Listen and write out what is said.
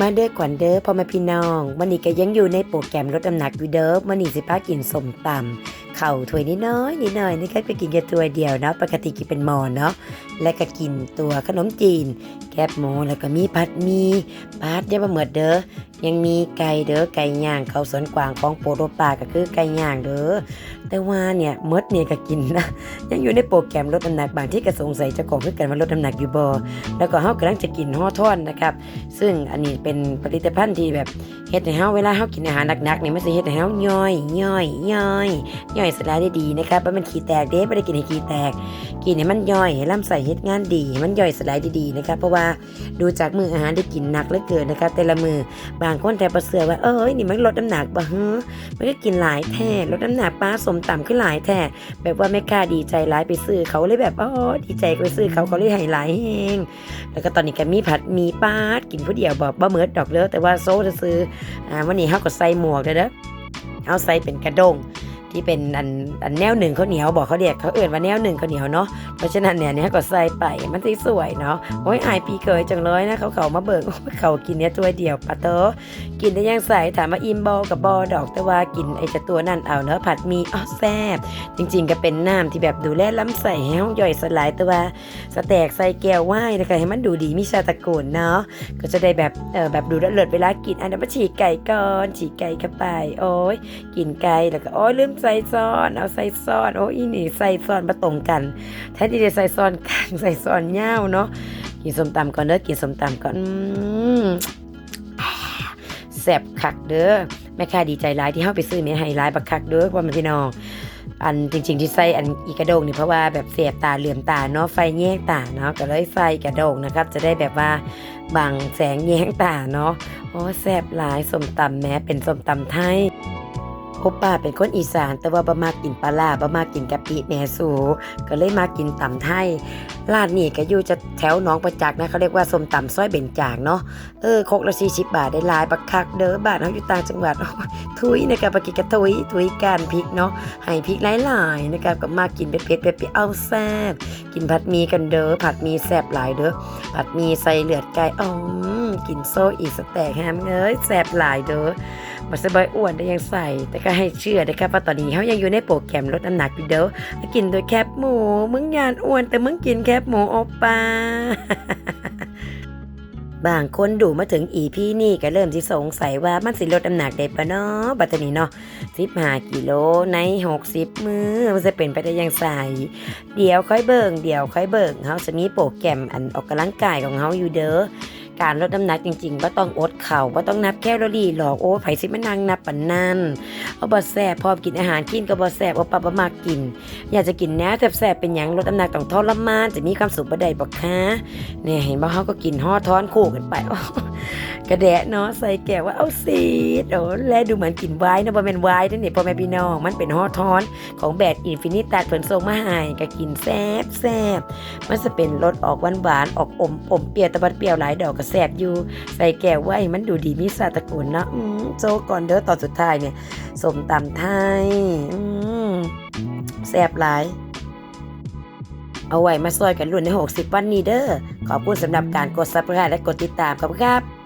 มาเด้อขวัญเด้อพ่อแม่พี่น้องวันนี้ก็ยังอยู่ในโปรแกรมลดน้ำหนักอยู่เด้อวันนี้สิป้ากินสมตำเข่าวถ้วยนิดน้อยนิดหน่อยนี่ก็ไปกินแค่ถ้วยเดียวเนาะปกติกินเป็นมอเนาะและก็กินตัวขนมจีน แคบหมูแล้วก็มีผัดมีปัดเยอะมาเหมือดเด้อยังมีไก่เด้อไก่ย่างเขาสวนกวางของโปรโตปาก็คือไก่ย่างเด้อแต่ว่าเนี่ยมดเนี่ยก็กินนะยังอยู่ในโปรแกรมลดน้ำหนักบางที่ก็สงสัยเจ้าของคือกันว่าลดน้ำหนักอยู่บ่แล้วก็เฮากำลังจะกินห่อทอนนะครับ ซึ่งอันนี้เป็นผลิตภัณฑ์ที่แบบ ฮ็ดให้เฮาเวลาเฮากินอาหารหนักๆนี่มันสิเฮ็ดให้เฮาย่อยย่อยย่อยย่อยสลายได้ดีนะครับบ่แมันขี้แตกเด้บ่ได้กินให้ขี้แตก กินให้มันย่อยให้ลำไส้เฮ็ดงานดีมันย่อยสลายได้ดีนะครับ เพราะว่าดูจากมื้ออาหารที่กินหนักเหลือเกินนะครับ แต่ละมือบางคนแต่บ่เชื่อว่าเอ้ยนี่มันลดน้ำหนักบ่ฮึมันก็กินหลายแท้ลดน้ำหนักปลาสมต่ำขึ้นหลายแท้แบบว่าแม่ค้าดีใจหลายไปซื้อเขาเลยแบบอ๋อดีใจไปซื้อเขาเขาเลยให้หลายแฮงแล้วก็ตอนนี้ก็มีผัดมีปาดกินผู้เดียวบอกบ่เหมดดอกเด้อแต่ว่าโซ่จะซื้ออ่าวันนี้เฮาก็ใส่หมวกเด้อเอาใส่เป็นกระดง ที่เป็นอันอันแนวหนึ่งเขาวเหนียวบอกเขาเรียกเขาเอื่นว่าแนวหนึ่งเขาวเหนียวเนาะเพราะฉะนั้นเนี่ยเนี่ยก็ใส่ไปมันสิสวยเนาะโอ้ยอายปีเกยจังเลยนะเขาเขามาเบิกเขากินเนี่ยตัวเดียวปะเตอกินได้ยังใส่ถามว่าอิ่มบอกับบอดอกแต่ว่ากินไอ้จะตัวนั่นเอาเนาะผัดมีอ๋อแซ่บจริง ๆ ก็เป็นน้ำที่แบบดูแลล้ำใส่ให้เฮาย่อยสลายแต่ว่าสแต็กใส่แก้วไว้นะคะให้มันดูดีมีชาตะโกนเนาะก็จะได้แบบเออแบบดูเลิศเวลากินอันนั้นมาฉีกไก่ก่อนฉีกไก่เข้าไป โอ้ยกินไก่แล้วก็โอ้ยลืมใส่ซอน เอาใส่ซอน โอ้ยอีนี่ใส่ซอนมาตรงกัน แทนที่จะใส่ซอนกลางใส่ซอนยาเนาะ กินส้มตำก่อนเด้อ กินส้มตำก่อนอืมแซ่บคักเด้อ แม่ค้าดีใจหลายที่เฮาไปซื้อเนี่ยให้หลายบักคักเด้อว่ามันพี่น้อง อันจริง ๆ ที่ใส่อันอีกระโดงนี่เพราะว่าแบบเสียบตาเหลื่อมตาเนาะ ไฟแยกตาเนาะ ก็เลยไฟกระโดงนะครับ จะได้แบบว่าบังแสงแยงตาเนาะ โอ้แซ่บหลายสมตำแม้เป็นสมตำไทย โอป้าเป็นคนอีสาน แต่ว่าบ่มากินปลาร้าบ่มากินกะปิแม่สูก็เลยมากินตำไทยร้านนี้ก็อยู่จะแถวหนองประจักษ์นะเขาเรียกว่าส้มตำซอยเบญจางเนาะเออครกละ40บาทได้หลายบักคักเด้อบ้านเฮาอยู่ต่างจังหวัดทุยนะครับปากินกะทุยทุยการพริกเนาะให้พริกหลายๆนะครับก็มากินเผ็ดๆเผ็ดๆเอาแซ่บกินผัดหมีกันเด้อผัดหมีแซ่บหลายเด้อผัดหมีใส่เลือดไก่อ๋อกินโซอีสแตกแฮมเอ้ยแซ่บหลายเด้อ มาสบายอ้วนได้ยังใส่ แต่ก็ให้เชื่อนะครับว่าตอนนี้เขายังอยู่ในโปรแกรมลดน้ำหนักอยู่เด้อกินโดยแคบหมู มึงยานอ้วน แต่มึงกินแคบหมูโอปาบางคนดูมาถึงอีพีนี่ก็เริ่มที่สงสัยว่ามันสิลดน้ำหนักได้ปะเนาะบัดนี้เนาะสิบห้ากิโลในหกสิบมือมันจะเป็นไปได้ยังไงเดี๋ยวค่อยเบิ่งเดี๋ยวค่อยเบิ่งเฮาจะมีโปรแกรมอันออกกำลังกายของเฮาอยู่เด้อ การลดน้ำหนักจริงๆว่าต้องอดเข่าว่าต้องนับแคลอรี่หรอกโอ้ไผสิมานั่งนับปันนั่นเอาบ่แซ่บพอกินอาหารกินก็บ่แซ่บเอาปลาบ่มากกิน อยากจะกินแนวแซ่บๆเป็นหยังลดน้ำหนักต้องทรมานจะมีความสุขบ่ได้บ่คะเนี่ยเห็นบ่เฮาก็กินห่อท้อนคู่กันไปกระแดะเนาะใส่แก้วว่าเอาซีโอ้แลดูเหมือนกินไวน์นะบ่แม่นไวน์นั่นนี่พ่อแม่พี่น้องมันเป็นฮอท้อนของแบรนด์อินฟินิตัดเพิ่นส่งมาให้ก็กินแซ่บแซ่บมันจะเป็นรสออกหวานหวานๆออกอมอมเปรี้ยวตะบัดเปรี้ยวหลายดอกก็แสบอยู่ ใส่แก้วไว้ให้มันดูดีมีสาตะกุลเนาะโจก่อนเด้อตอนสุดท้ายเนี่ยสมตำไทยแสบหลาย เอาไว้มาซอยกันรุ่นใน 60 วันนี้เด้อขอบคุณสำหรับการกด subscribe และกดติดตามครับครับ